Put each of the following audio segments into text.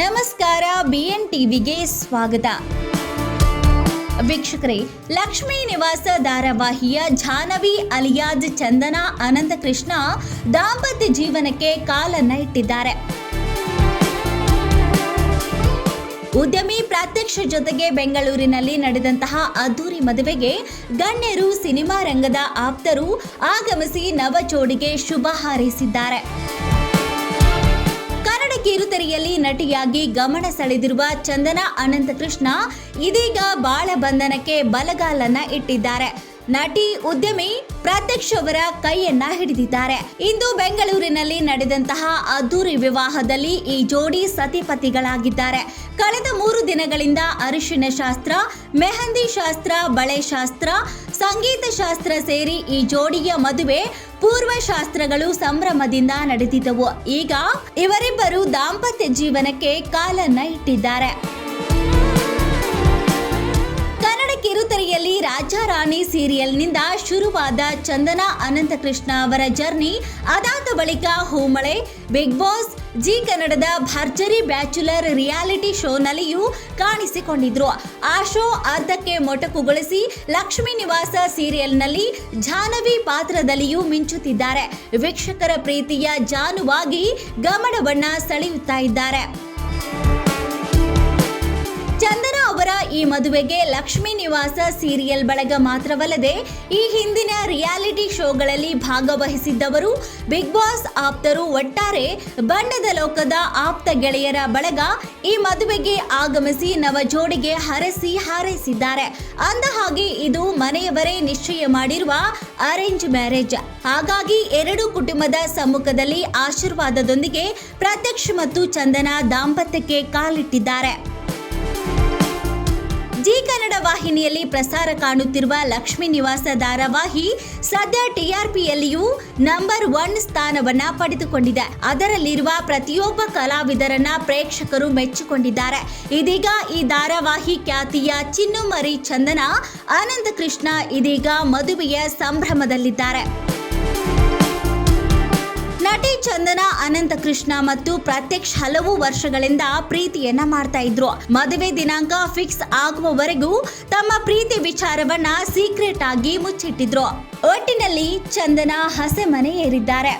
ನಮಸ್ಕಾರ ಬಿಎನ್ ಟಿವಿಗೆ ಸ್ವಾಗತ. ವೀಕ್ಷಕರೇ, ಲಕ್ಷ್ಮೀ ನಿವಾಸ ಧಾರಾವಾಹಿಯ ಜಾನವಿ ಅಲಿಯಾಜ್ ಚಂದನ ಅನಂತಕೃಷ್ಣ ದಾಂಪತ್ಯ ಜೀವನಕ್ಕೆ ಕಾಲನ್ನ ಇಟ್ಟಿದ್ದಾರೆ. ಉದ್ಯಮಿ ಪ್ರಾತ್ಯಕ್ಷ ಜೊತೆಗೆ ಬೆಂಗಳೂರಿನಲ್ಲಿ ನಡೆದಂತಹ ಅದ್ದೂರಿ ಮದುವೆಗೆ ಗಣ್ಯರು ಸಿನಿಮಾ ರಂಗದ ಆಪ್ತರು ಆಗಮಿಸಿ ನವ ಜೋಡಿಗೆ ಶುಭ ಹಾರೈಸಿದ್ದಾರೆ. ಕಿರುತೆರೆಯಲ್ಲಿ ನಟಿಯಾಗಿ ಗಮನ ಸೆಳೆದಿರುವ ಚಂದನ ಅನಂತಕೃಷ್ಣ ಇದೀಗ ಬಾಳ ಬಂಧನಕ್ಕೆ ಬಲಗಾಲನ್ನ ಇಟ್ಟಿದ್ದಾರೆ. ನಟಿ ಉದ್ಯಮಿ ಪ್ರತ್ಯಕ್ಷ ಅವರ ಕೈಯನ್ನ ಹಿಡಿದಿದ್ದಾರೆ. ಇಂದು ಬೆಂಗಳೂರಿನಲ್ಲಿ ನಡೆದಂತಹ ಅದ್ದೂರಿ ವಿವಾಹದಲ್ಲಿ ಈ ಜೋಡಿ ಸತಿಪತಿಗಳಾಗಿದ್ದಾರೆ. ಕಳೆದ ಮೂರು ದಿನಗಳಿಂದ ಅರಿಶಿನ ಶಾಸ್ತ್ರ, ಮೆಹಂದಿ ಶಾಸ್ತ್ರ, ಬಳೆ ಶಾಸ್ತ್ರ ಸಂಗೀತ ಶಾಸ್ತ್ರ ಸೇರಿ ಈ ಜೋಡಿಯ ಮದುವೆ ಪೂರ್ವ ಶಾಸ್ತ್ರಗಳು ಸಂಭ್ರಮದಿಂದ ನಡೆದಿದ್ದವು. ಈಗ ಇವರಿಬ್ಬರು ದಾಂಪತ್ಯ ಜೀವನಕ್ಕೆ ಕಾಲನ್ನ ಇಟ್ಟಿದ್ದಾರೆ. ಕನ್ನಡ ಕಿರುತೆರೆಯಲ್ಲಿ ರಾಜಾರಾಣಿ ಸೀರಿಯಲ್ನಿಂದ ಶುರುವಾದ ಚಂದನಾ ಅನಂತಕೃಷ್ಣ ಅವರ ಜರ್ನಿ ಅದಾದ ಬಳಿಕ ಹೂಮಳೆ, ಬಿಗ್ ಬಾಸ್ ಜಿ ಕನ್ನಡದ ಭರ್ಜರಿ ಬ್ಯಾಚುಲರ್ ರಿಯಾಲಿಟಿ ಶೋನಲ್ಲಿಯೂ ಕಾಣಿಸಿಕೊಂಡಿದ್ರು. ಆ ಶೋ ಅರ್ಧಕ್ಕೆ ಮೊಟಕುಗೊಳಿಸಿ ಲಕ್ಷ್ಮೀ ನಿವಾಸ ಸೀರಿಯಲ್ನಲ್ಲಿ ಜಾಹ್ನವಿ ಪಾತ್ರದಲ್ಲಿಯೂ ಮಿಂಚುತ್ತಿದ್ದಾರೆ. ವೀಕ್ಷಕರ ಪ್ರೀತಿಯ ಜಾನುವಾಗಿ ಗಮನವನ್ನ ಸೆಳೆಯುತ್ತಾ ಇದ್ದಾರೆ. ಈ ಮದುವೆಗೆ ಲಕ್ಷ್ಮೀ ನಿವಾಸ ಸೀರಿಯಲ್ ಬಳಗ ಮಾತ್ರವಲ್ಲದೆ ಈ ಹಿಂದಿನ ರಿಯಾಲಿಟಿ ಶೋಗಳಲ್ಲಿ ಭಾಗವಹಿಸಿದ್ದವರು ಬಿಗ್ ಬಾಸ್ ಆಪ್ತರು ಒಟ್ಟಾರೆ ಬಣ್ಣದ ಲೋಕದ ಆಪ್ತ ಗೆಳೆಯರ ಬಳಗ ಈ ಮದುವೆಗೆ ಆಗಮಿಸಿ ನವ ಜೋಡಿಗೆ ಹರಸಿ ಹಾರೈಸಿದ್ದಾರೆ. ಅಂದ ಹಾಗೆ ಇದು ಮನೆಯವರೇ ನಿಶ್ಚಯ ಮಾಡಿರುವ ಅರೇಂಜ್ ಮ್ಯಾರೇಜ್. ಹಾಗಾಗಿ ಎರಡು ಕುಟುಂಬದ ಸಮ್ಮುಖದಲ್ಲಿ ಆಶೀರ್ವಾದದೊಂದಿಗೆ ಪ್ರತ್ಯಕ್ಷ ಮತ್ತು ಚಂದನ ದಾಂಪತ್ಯಕ್ಕೆ ಕಾಲಿಟ್ಟಿದ್ದಾರೆ. ಜಿ ಕನ್ನಡ ವಾಹಿನಿಯಲ್ಲಿ ಪ್ರಸಾರ ಕಾಣುತ್ತಿರುವ ಲಕ್ಷ್ಮೀ ನಿವಾಸ ಧಾರಾವಾಹಿ ಸದ್ಯ ಟಿಆರ್ಪಿಯಲ್ಲಿಯೂ ನಂಬರ್ ಒನ್ ಸ್ಥಾನವನ್ನ ಪಡೆದುಕೊಂಡಿದೆ. ಅದರಲ್ಲಿರುವ ಪ್ರತಿಯೊಬ್ಬ ಕಲಾವಿದರನ್ನ ಪ್ರೇಕ್ಷಕರು ಮೆಚ್ಚಿಕೊಂಡಿದ್ದಾರೆ. ಇದೀಗ ಈ ಧಾರಾವಾಹಿ ಖ್ಯಾತಿಯ ಚಿನ್ನುಮರಿ ಚಂದನ ಆನಂದ ಕೃಷ್ಣ ಇದೀಗ ಮದುವೆಯ ಸಂಭ್ರಮದಲ್ಲಿದ್ದಾರೆ. ನಟಿ ಚಂದನ, ಅನಂತ ಕೃಷ್ಣ ಮತ್ತು ಪ್ರತ್ಯಕ್ಷ ಹಲವು ವರ್ಷಗಳಿಂದ ಪ್ರೀತಿಯನ್ನ ಮಾಡ್ತಾ ಇದ್ರು. ಮದುವೆ ದಿನಾಂಕ ಫಿಕ್ಸ್ ಆಗುವವರೆಗೂ ತಮ್ಮ ಪ್ರೀತಿ ವಿಚಾರವನ್ನ ಸೀಕ್ರೆಟ್ ಆಗಿ ಮುಚ್ಚಿಟ್ಟಿದ್ರು. ಒಟ್ಟಿನಲ್ಲಿ ಚಂದನ ಹಸೆ ಮನೆ ಏರಿದ್ದಾರೆ.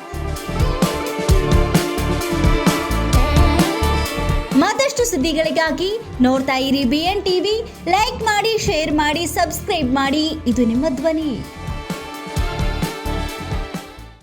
ಮತ್ತಷ್ಟು ಸುದ್ದಿಗಳಿಗಾಗಿ ನೋಡ್ತಾ ಇರಿ ಬಿ ಎನ್ ಟಿವಿ ಲೈಕ್ ಮಾಡಿ ಶೇರ್ ಮಾಡಿ ಸಬ್ಸ್ಕ್ರೈಬ್ ಮಾಡಿ. ಇದು ನಿಮ್ಮ ಧ್ವನಿ.